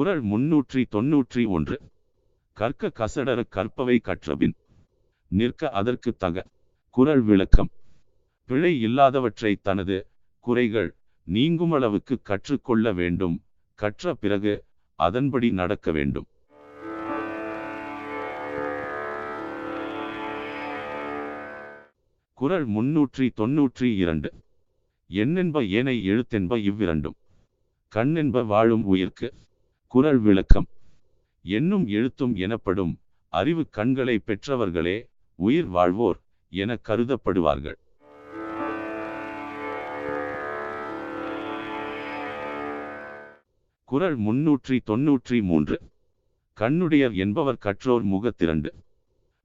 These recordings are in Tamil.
குரல் முன்னூற்றி தொன்னூற்றி ஒன்று. கற்க கசடர கற்பவை கற்றபின். நிற்க அதற்கு தக. குரல் விளக்கம். பிழை இல்லாதவற்றை தனது குறைகள் நீங்குமளவுக்கு கற்றுக்கொள்ள வேண்டும். கற்ற பிறகு அதன்படி நடக்க வேண்டும். குரல் முன்னூற்றி தொன்னூற்றி இரண்டு. எண்ணென்ப ஏனை எழுத்தென்ப இவ்விரண்டும். கண்ணென்ப வாழும் உயிர்க்கு. குரல் விளக்கம். எண்ணும் எழுத்தும் எனப்படும் அறிவு கண்களை பெற்றவர்களே உயிர் வாழ்வோர் என கருதப்படுவார்கள். குரல் முன்னூற்றி தொன்னூற்றி மூன்று. கண்ணுடையர் என்பவர் கற்றோர் முகத்திரண்டு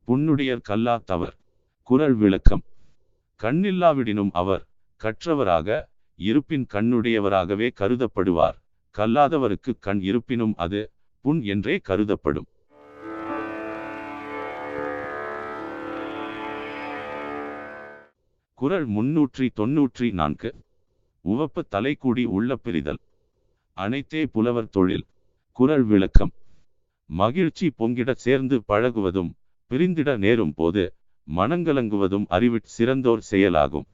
புண்ணுடையர் கல்லா தவர். குறள் விளக்கம். கண்ணில்லாவிடினும் அவர் கற்றவராக இருப்பின் கண்ணுடையவராகவே கருதப்படுவார். கல்லாதவருக்கு கண் இருப்பினும் அது புண் என்றே கருதப்படும். குரல் முன்னூற்றி தொன்னூற்றி நான்கு. உவப்பு தலைக்கூடி உள்ள பிரிதல். அனைத்தே புலவர் தொழில். குரல் விளக்கம். மகிழ்ச்சி பொங்கிட சேர்ந்து பழகுவதும் பிரிந்திட நேரும் போது மனங்கலங்குவதும் அறிவிற் சிறந்தோர் செயலாகும்.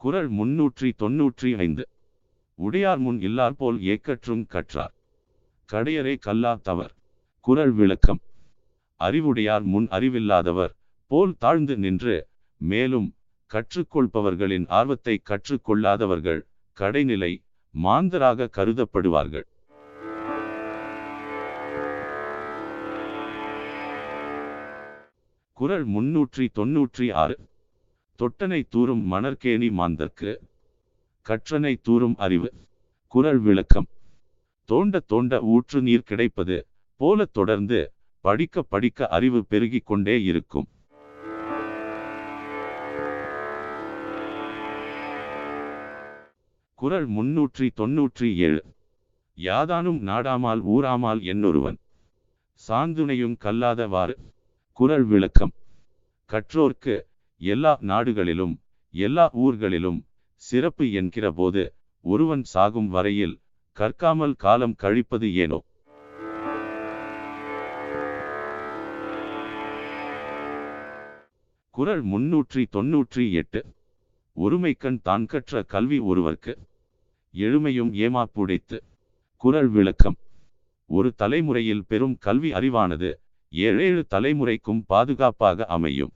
குரல் முன்னூற்றி தொன்னூற்றி ஐந்து. உடையார் முன் இல்லாற்போல் ஏக்கற்றும் கற்றார். கடையரே கல்லா தவர். குறள் விளக்கம். அறிவுடையார் முன் அறிவில்லாதவர் போல் தாழ்ந்து நின்று மேலும் கற்றுக்கொள்பவர்களின் ஆர்வத்தை கற்றுக்கொள்ளாதவர்கள் கடைநிலை மாந்தராக கருதப்படுவார்கள். குரல் முன்னூற்றி தொன்னூற்றி ஆறு. தொட்டனை தூரும் மணற்கேணி மாந்தர்க்கு கற்றனை தூரும் அறிவு குரல் விளக்கம். தோண்ட தோண்ட ஊற்று நீர் கிடைப்பது போல தொடர்ந்து படிக்க படிக்க அறிவு பெருகிக் கொண்டே இருக்கும். குறள் முன்னூற்றி தொன்னூற்றி ஏழு. யாதானும் நாடாமால் ஊராமால் என்னொருவன். சாந்துணையும் கல்லாதவாறு குரல் விளக்கம். கற்றோர்க்கு எல்லா நாடுகளிலும் எல்லா ஊர்களிலும் சிறப்பு என்கிற போது ஒருவன் சாகும் வரையில் கற்காமல் காலம் கழிப்பது ஏனோ? குரல் முன்னூற்றி தொன்னூற்றி எட்டு. ஒருமைக்கண் தான் கற்ற கல்வி ஒருவர்க்கு எழுமையும் ஏமாப்புடைத்து குறள் விளக்கம். ஒரு தலைமுறையில் பெரும் கல்வி அறிவானது ஏழேழு தலைமுறைக்கும் பாதுகாப்பாக அமையும்.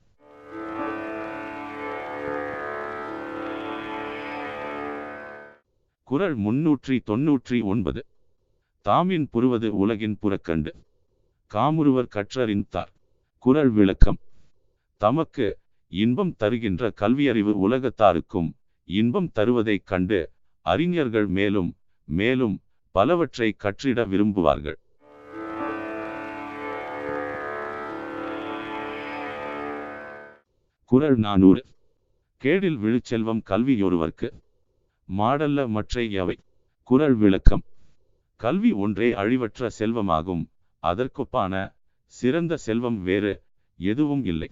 குரல் முன்னூற்றி தொன்னூற்றி ஒன்பது. தாமின் புருவது உலகின் புறக்கண்டு. காமுருவர் கற்றறிந்தார் குரல் விளக்கம். தமக்கு இன்பம் தருகின்ற கல்வியறிவு உலகத்தாருக்கும் இன்பம் தருவதைக் கண்டு அறிஞர்கள் மேலும் மேலும் பலவற்றை கற்றிட விரும்புவார்கள். குரல் நானூறு. கேடில் விழுச்செல்வம் கல்வியொருவர்க்கு மாடல்ல மற்ற எவை குரல் விளக்கம். கல்வி ஒன்றே அழிவற்ற செல்வமாகும். அதற்கொப்பான சிறந்த செல்வம் வேறு எதுவும் இல்லை.